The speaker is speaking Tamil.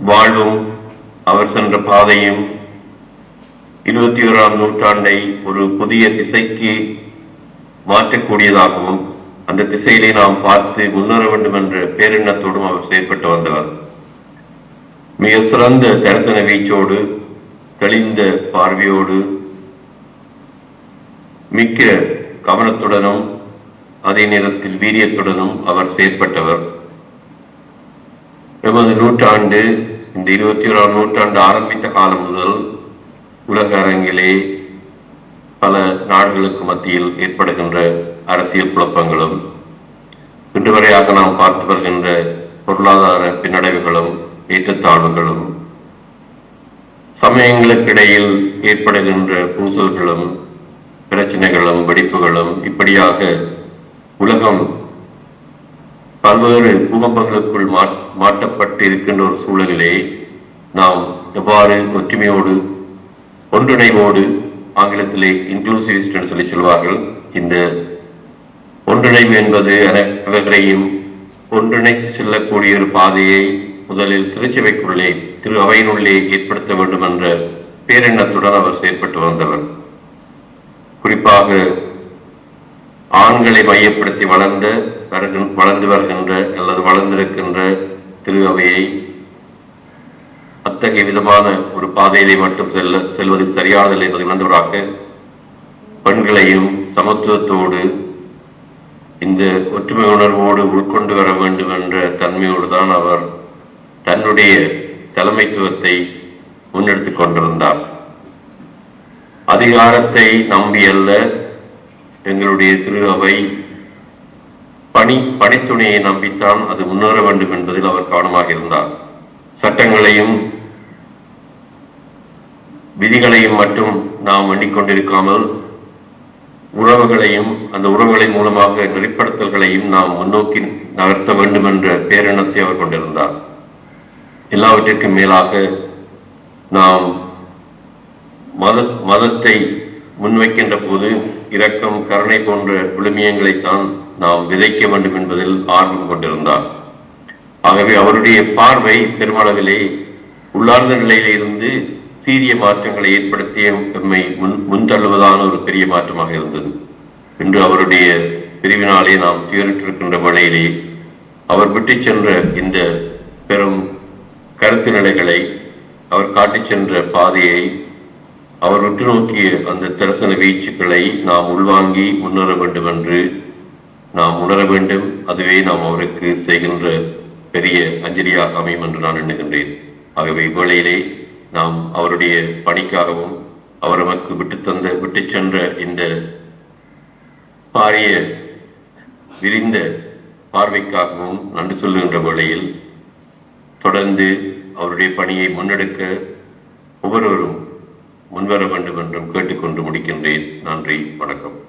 வாழ்வும் அவர் சென்ற பாதையும் இருபத்தி ஓராம் நூற்றாண்டை ஒரு புதிய திசைக்கு மாற்றக்கூடியதாகவும் அந்த திசையிலே நாம் பார்த்து முன்னேற வேண்டும் என்ற பேரெண்ணத்தோடும் அவர் செயற்பட்டு வந்தவர் மிக சிறந்த தரிசன வீச்சோடு தெளிந்த பார்வையோடு மிக்க கவனத்துடனும் அதே நேரத்தில் வீரியத்துடனும் அவர் செயற்பட்டவர். எமது நூற்றாண்டு இந்த இருபத்தி ஓராம் நூற்றாண்டு ஆரம்பித்த காலம் முதல் உலக அரங்கிலே பல நாடுகளுக்கு மத்தியில் ஏற்படுகின்ற அரசியல் குழப்பங்களும் இன்று வரையாக நாம் பார்த்து வருகின்ற பொருளாதார பின்னடைவுகளும் ஏற்றத்தாழ்வுகளும் சமயங்களுக்கிடையில் ஏற்படுகின்ற பூசல்களும் பிரச்சனைகளும் வெடிப்புகளும் இப்படியாக உலகம் பல்வேறு பூகம்பங்களுக்குள் மாட்டப்பட்டு இருக்கின்ற ஒரு சூழலிலே நாம் எவ்வாறு ஒற்றுமையோடு ஒன்றிணைவோடு ஆங்கிலத்திலே இன்க்ளூசிவிஸ்ட் என்று சொல்லி சொல்வார்கள். இந்த ஒன்றிணைவு என்பது அனைவரையும் ஒன்றிணைத்து செல்லக்கூடிய ஒரு பாதையை முதலில் திருச்சபைக்குள்ளே திரு அவையினுள்ளே ஏற்படுத்த வேண்டும் என்ற பேரெண்ணத்துடன் அவர் செயற்பட்டு வந்தவர். குறிப்பாக ஆண்களை மையப்படுத்தி வளர்ந்த வருகின்- வளர்ந்து வருகின்ற அல்லது வளர்ந்திருக்கின்ற திரு அவையை அத்தகைய விதமான ஒரு பாதையிலே மட்டும் செல்ல செல்வது சரியானதில்லை என்பதை உணர்ந்தவராக பெண்களையும் சமத்துவத்தோடு இந்த ஒற்றுமை உணர்வோடு உட்கொண்டு வர வேண்டும் என்ற தன்மையோடு தான் அவர் தன்னுடைய தலைமைத்துவத்தை முன்னெடுத்துக் கொண்டிருந்தார். அதிகாரத்தை நம்பி அல்ல எங்களுடைய திரு அவை பணி பணித்துணையை நம்பித்தான் அது முன்னேற வேண்டும் என்பதில் அவர் கவனமாக இருந்தார். சட்டங்களையும் விதிகளையும் மட்டும் நாம் எண்ணிக்கொண்டிருக்காமல் உறவுகளையும் அந்த உறவுகளின் மூலமாக நெறிப்படுத்தல்களையும் நாம் முன்னோக்கி நகர்த்த வேண்டும் என்ற பேரெண்ணத்தை அவர் கொண்டிருந்தார். எல்லாவற்றிற்கும் மேலாக நாம் மத மதத்தை முன்வைக்கின்ற போது இரக்கம் கருணை போன்ற விழுமியங்களைத்தான் நாம் விதைக்க வேண்டும் என்பதில் ஆர்வம் கொண்டிருந்தார். ஆகவே அவருடைய பார்வை பெருமளவிலே உள்ளார்ந்த நிலையிலிருந்து சீரிய மாற்றங்களை ஏற்படுத்திய எம்மை முன் முன்தள்ளுவதான ஒரு பெரிய மாற்றமாக இருந்தது. இன்று அவருடைய பிரிவினாலே நாம் துயரிட்டிருக்கின்ற வேளையிலே அவர் விட்டுச் சென்ற இந்த பெரும் கருத்து நிலைகளை அவர் காட்டிச் சென்ற பாதையை அவர் உற்று நோக்கிய அந்த தரிசன வீச்சுக்களை நாம் உள்வாங்கி முன்னேற வேண்டும் என்று நாம் உணர வேண்டும். அதுவே நாம் அவருக்கு செய்கின்ற பெரிய அஞ்சலியாக அமையும் என்று நான் எண்ணுகின்றேன். ஆகவே இவ்வேளையிலே நாம் அவருடைய பணிக்காகவும் அவர் நமக்கு விட்டு தந்த விட்டு சென்ற இந்த பாரிய விரிந்த பார்வைக்காகவும் நன்றி சொல்லுகின்ற வேளையில் தொடர்ந்து அவருடைய பணியை முன்னெடுக்க ஒவ்வொருவரும் முன்வர வேண்டும் என்றும் கேட்டுக்கொண்டு முடிக்கின்றேன். நன்றி வணக்கம்.